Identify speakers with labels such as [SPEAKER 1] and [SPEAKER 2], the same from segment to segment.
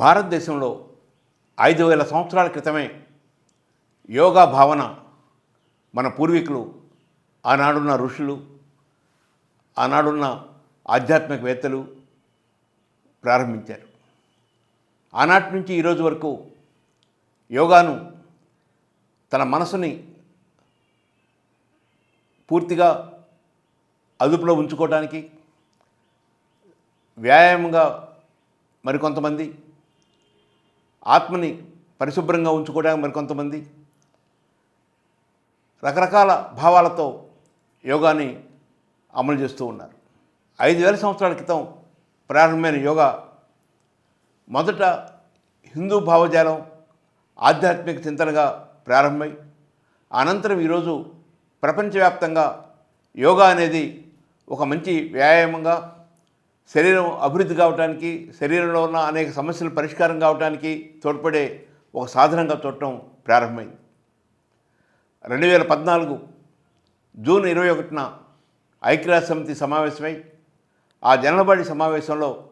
[SPEAKER 1] భారతదేశంలో ఐదు వేల సంవత్సరాల క్రితమే యోగా భావన మన పూర్వీకులు ఆనాడున్న ఋషులు ఆనాడున్న ఆధ్యాత్మికవేత్తలు ప్రారంభించారు. ఆనాటి నుంచి ఈరోజు వరకు యోగాను తన మనసుని పూర్తిగా అదుపులో ఉంచుకోవడానికి వ్యాయామంగా మరికొంతమంది ఆత్మని పరిశుభ్రంగా ఉంచుకోవడానికి మరికొంతమంది రకరకాల భావాలతో యోగాని అమలు చేస్తూ ఉన్నారు. ఐదు వేల సంవత్సరాల క్రితం ప్రారంభమైన యోగా మొదట హిందూ భావజాలం ఆధ్యాత్మిక చింతనగా ప్రారంభమై అనంతరం ఈరోజు ప్రపంచవ్యాప్తంగా యోగా అనేది ఒక మంచి వ్యాయామంగా శరీరం అభివృద్ధి కావడానికి శరీరంలో ఉన్న అనేక సమస్యలు పరిష్కారం కావడానికి తోడ్పడే ఒక సాధనంగా చూడటం ప్రారంభమైంది. రెండు వేల పద్నాలుగు జూన్ ఇరవై ఒకటిన ఐక్యరాజ్య సమితి సమావేశమై ఆ జనలబడి సమావేశంలో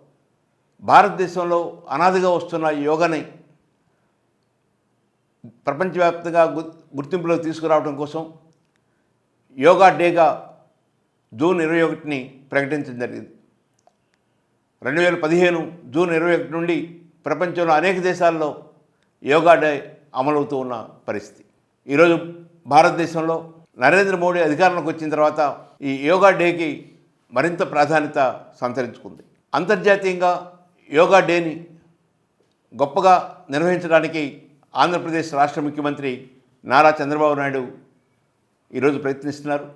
[SPEAKER 1] భారతదేశంలో అనాదిగా వస్తున్న యోగాని ప్రపంచవ్యాప్తంగా గు- గుర్తింపులోకి తీసుకురావడం కోసం యోగా డేగా జూన్ ఇరవై ఒకటిని ప్రకటించడం జరిగింది. రెండు వేల పదిహేను జూన్ ఇరవై ఒకటి నుండి ప్రపంచంలో అనేక దేశాల్లో యోగా డే అమలవుతూ ఉన్న పరిస్థితి. ఈరోజు భారతదేశంలో నరేంద్ర మోడీ అధికారంలోకి వచ్చిన తర్వాత ఈ యోగా డేకి మరింత ప్రాధాన్యత సంతరించుకుంది. అంతర్జాతీయంగా యోగా డేని గొప్పగా నిర్వహించడానికి ఆంధ్రప్రదేశ్ రాష్ట్ర ముఖ్యమంత్రి నారా చంద్రబాబు నాయుడు ఈరోజు ప్రయత్నిస్తున్నారు.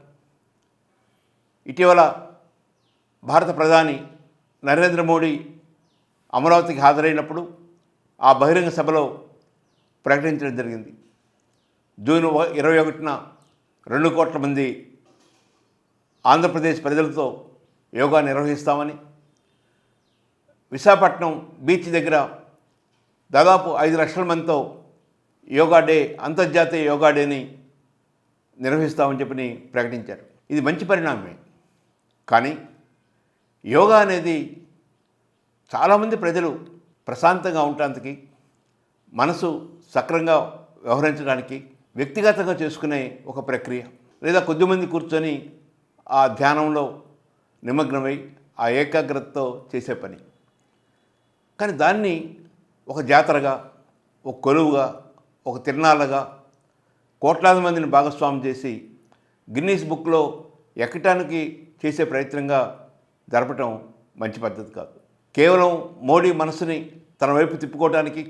[SPEAKER 1] ఇటీవల భారత ప్రధాని నరేంద్ర మోడీ అమరావతికి హాజరైనప్పుడు ఆ బహిరంగ సభలో ప్రకటించడం జరిగింది. జూన్ ఇరవై ఒకటిన రెండు కోట్ల మంది ఆంధ్రప్రదేశ్ ప్రజలతో యోగా నిర్వహిస్తామని విశాఖపట్నం బీచ్ దగ్గర దాదాపు ఐదు లక్షల మందితో యోగా డే అంతర్జాతీయ యోగా డేని నిర్వహిస్తామని చెప్పని ప్రకటించారు. ఇది మంచి పరిణామమే. కానీ యోగా అనేది చాలామంది ప్రజలు ప్రశాంతంగా ఉండటానికి మనసు సక్రంగా వ్యవహరించడానికి వ్యక్తిగతంగా చేసుకునే ఒక ప్రక్రియ. లేదా కొద్దిమంది కూర్చొని ఆ ధ్యానంలో నిమగ్నమై ఆ ఏకాగ్రతతో చేసే పని. కానీ దాన్ని ఒక జాతరగా ఒక కొలువుగా ఒక తిరణాలుగా కోట్లాది మందిని భాగస్వామ్యం చేసి గిన్నీస్ బుక్లో ఎక్కటానికి చేసే ప్రయత్నంగా జరపటం మంచి పద్ధతి కాదు. కేవలం మోడీ మనసుని తన వైపు తిప్పుకోవడానికి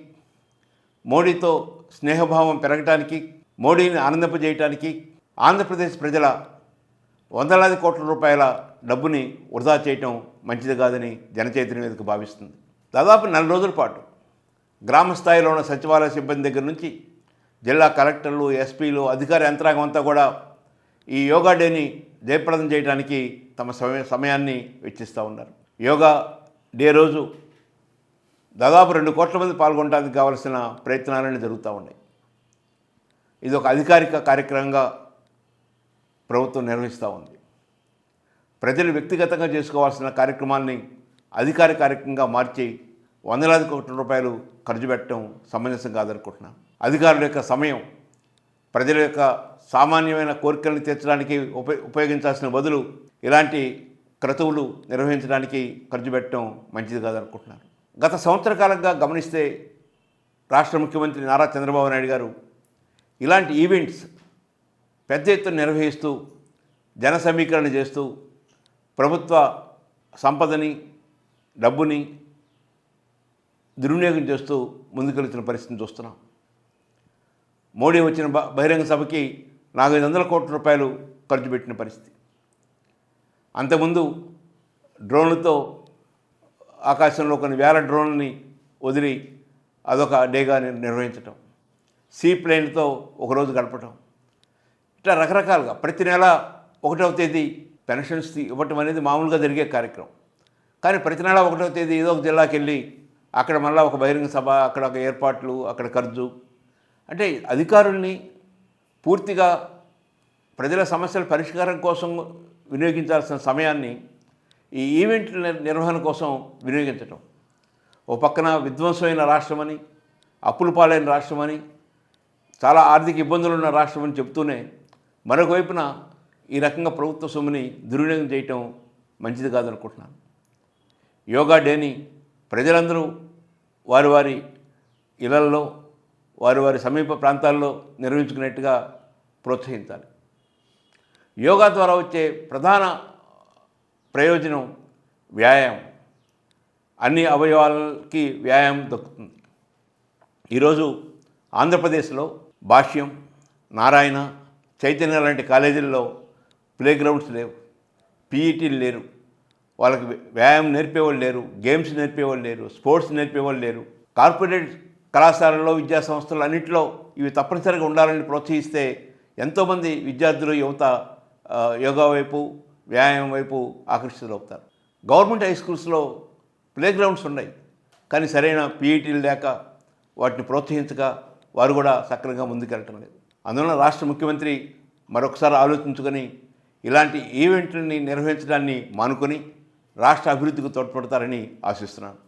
[SPEAKER 1] మోడీతో స్నేహభావం పెరగటానికి మోడీని ఆనందింపజేయటానికి ఆంధ్రప్రదేశ్ ప్రజల వందలాది కోట్ల రూపాయల డబ్బుని వృధా చేయటం మంచిది కాదని జనచైతన్య వేదిక భావిస్తుంది. దాదాపు నెల రోజుల పాటు గ్రామ స్థాయిలో ఉన్న సచివాలయ సిబ్బంది దగ్గర నుంచి జిల్లా కలెక్టర్లు ఎస్పీలు అధికార యంత్రాంగం అంతా కూడా ఈ యోగా డేని జయప్రదం చేయడానికి తమ సమయ సమయాన్ని వెచ్చిస్తూ ఉన్నారు. యోగా డే రోజు దాదాపు రెండు కోట్ల మంది పాల్గొనడానికి కావలసిన ప్రయత్నాలన్నీ జరుగుతూ ఉన్నాయి. ఇది ఒక అధికారిక కార్యక్రమంగా ప్రభుత్వం నిర్వహిస్తూ ఉంది. ప్రజలు వ్యక్తిగతంగా చేసుకోవాల్సిన కార్యక్రమాన్ని అధికారిక కార్యక్రమంగా మార్చి వందలాది కోట్ల రూపాయలు ఖర్చు పెట్టడం సమంజసం కాదనుకుంటున్నాను అధికారుల యొక్క సమయం ప్రజల యొక్క సామాన్యమైన కోరికలను తీర్చడానికి ఉప ఉపయోగించాల్సిన బదులు ఇలాంటి క్రతువులు నిర్వహించడానికి ఖర్చు పెట్టడం మంచిది కాదనుకుంటున్నాను గత సంవత్సర కాలంగా గమనిస్తే రాష్ట్ర ముఖ్యమంత్రి నారా చంద్రబాబు నాయుడు గారు ఇలాంటి ఈవెంట్స్ పెద్ద ఎత్తున నిర్వహిస్తూ జన సమీకరణ చేస్తూ ప్రభుత్వ సంపదని డబ్బుని దుర్వినియోగం చేస్తూ ముందుకెళ్తున్న పరిస్థితిని చూస్తున్నాం. మోడీ వచ్చిన బ- బహిరంగ సభకి నాలుగైదు వందల కోట్ల రూపాయలు ఖర్చు పెట్టిన పరిస్థితి. అంతకుముందు డ్రోన్లతో ఆకాశంలో కొన్ని వేల డ్రోన్లని వదిలి అదొక డేగా నిర్వహించటం సీ ప్లేన్తో ఒకరోజు గడపటం ఇట్లా రకరకాలుగా ప్రతి నెల ఒకటవ తేదీ పెన్షన్స్ ఇవ్వటం అనేది మామూలుగా జరిగే కార్యక్రమం. కానీ ప్రతి నెల ఒకటవ తేదీ ఏదో ఒక జిల్లాకి వెళ్ళి అక్కడ మళ్ళీ ఒక బహిరంగ సభ అక్కడ ఒక ఏర్పాట్లు అక్కడ ఖర్చు అంటే అధికారుల్ని పూర్తిగా ప్రజల సమస్యల పరిష్కారం కోసం వినియోగించాల్సిన సమయాన్ని ఈ ఈవెంట్ల నిర్వహణ కోసం వినియోగించటం. ఓ పక్కన విధ్వంసమైన రాష్ట్రమని అప్పులు పాలైన రాష్ట్రమని చాలా ఆర్థిక ఇబ్బందులు ఉన్న రాష్ట్రం అని చెప్తూనే మరొక వైపున ఈ రకంగా ప్రభుత్వ సొమ్ముని దుర్వినియోగం చేయటం మంచిది కాదనుకుంటున్నాను. యోగా డేని ప్రజలందరూ వారి వారి ఇళ్ళలో వారి వారి సమీప ప్రాంతాల్లో నిర్వహించుకునేట్టుగా ప్రోత్సహించాలి. యోగా ద్వారా వచ్చే ప్రధాన ప్రయోజనం వ్యాయామం. అన్ని అవయవాలకి వ్యాయామం దక్కుతుంది. ఈరోజు ఆంధ్రప్రదేశ్లో భాష్యం నారాయణ చైతన్య లాంటి కాలేజీల్లో ప్లే గ్రౌండ్స్ లేవు పీఈటీలు లేరు వాళ్ళకి వ్యాయామం నేర్పేవాళ్ళు లేరు గేమ్స్ నేర్పేవాళ్ళు లేరు స్పోర్ట్స్ నేర్పేవాళ్ళు లేరు కార్పొరేట్ కళాశాలల్లో విద్యా సంస్థలు అన్నింటిలో ఇవి తప్పనిసరిగా ఉండాలని ప్రోత్సహిస్తే ఎంతోమంది విద్యార్థులు యువత యోగా వైపు వ్యాయామం వైపు ఆకర్షితులవుతారు. గవర్నమెంట్ హై స్కూల్స్లో ప్లే గ్రౌండ్స్ ఉన్నాయి. కానీ సరైన పీఈటీలు లేక వాటిని ప్రోత్సహించక వారు కూడా సక్రమంగా ముందుకెళ్ళటం లేదు. అందువలన రాష్ట్ర ముఖ్యమంత్రి మరొకసారి ఆలోచించుకొని ఇలాంటి ఈవెంట్లని నిర్వహించడాన్ని మానుకొని రాష్ట్ర అభివృద్ధికి తోడ్పడతారని ఆశిస్తున్నాను.